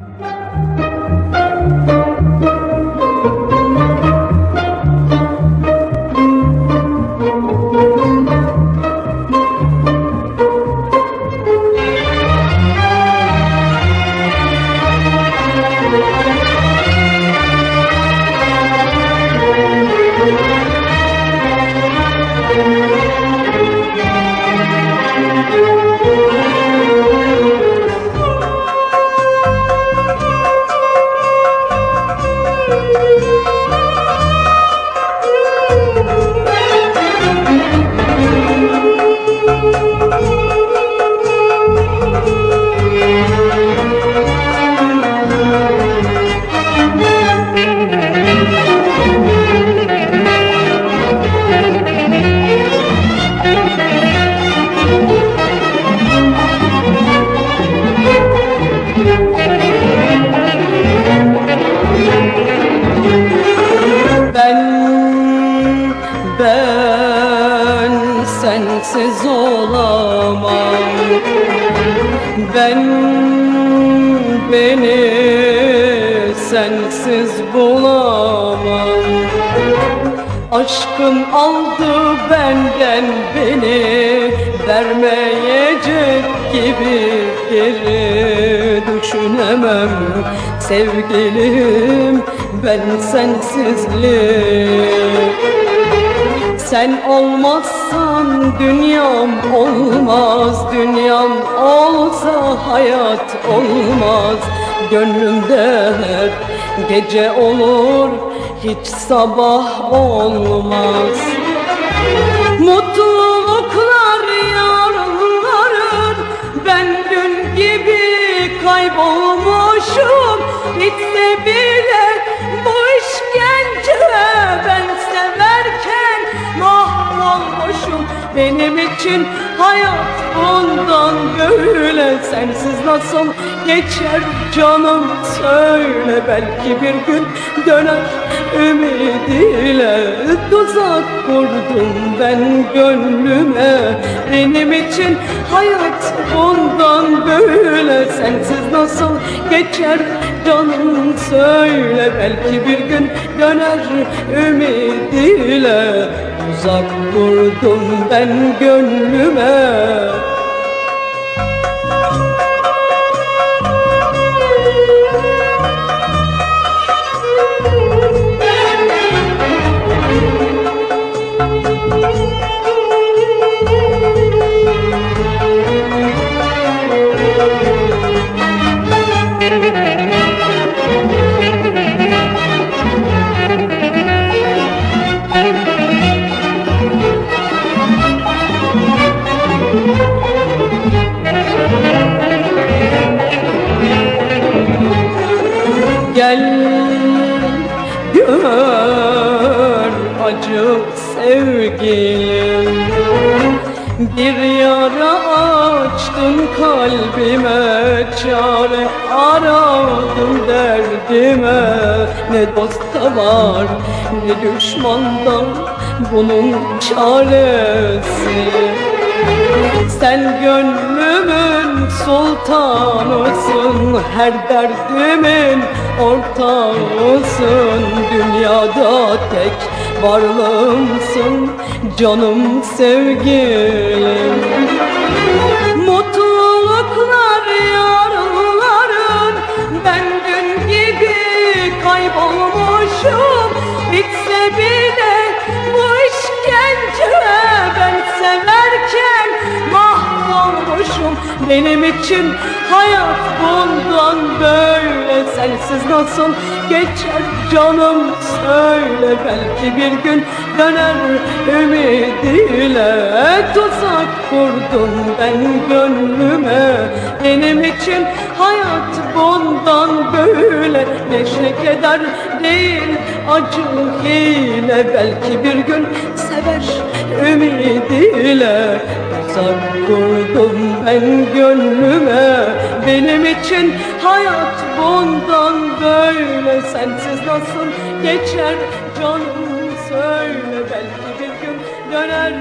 Bye. Ben, sensiz olamam. Ben beni sensiz bulamam. Aşkın aldı benden beni Vermeyecek gibi geri düşünemem. Sevgilim ben sensizlik sen olmazsan dünyam olmaz Dünyam olsa hayat olmaz. Gönlümde hep gece olur Hiç sabah olmaz Benim için hayat bundan böyle. Sensiz nasıl geçer canım? Söyle Belki bir gün döner ümidiyle Tuzak kurdum ben gönlüme. Benim için hayat bundan böyle. Sensiz nasıl geçer canım? Söyle Belki bir gün döner ümidiyle Tuzak kurdum ben gönlüme Gel gör acı sevgilim Bir yara açtın kalbime Çare aradım derdime. Ne dosta var ne düşmanda Bunun çaresi sen gönlümün sultanısın Her derdimin ortağısın. Dünyada tek varlığımsın Canım sevgilim Benim için hayat bundan böyle Sensiz nasıl geçer canım? Söyle Belki bir gün döner ümidiyle Tuzak kurdum ben gönlüme. Benim için hayat bundan böyle Neşe keder değil acı hile. Belki bir gün sever ümidiyle Tuzak kurdum ben gönlüme Benim için hayat bundan böyle. Sensiz nasıl geçer canım söyle Belki bir gün döner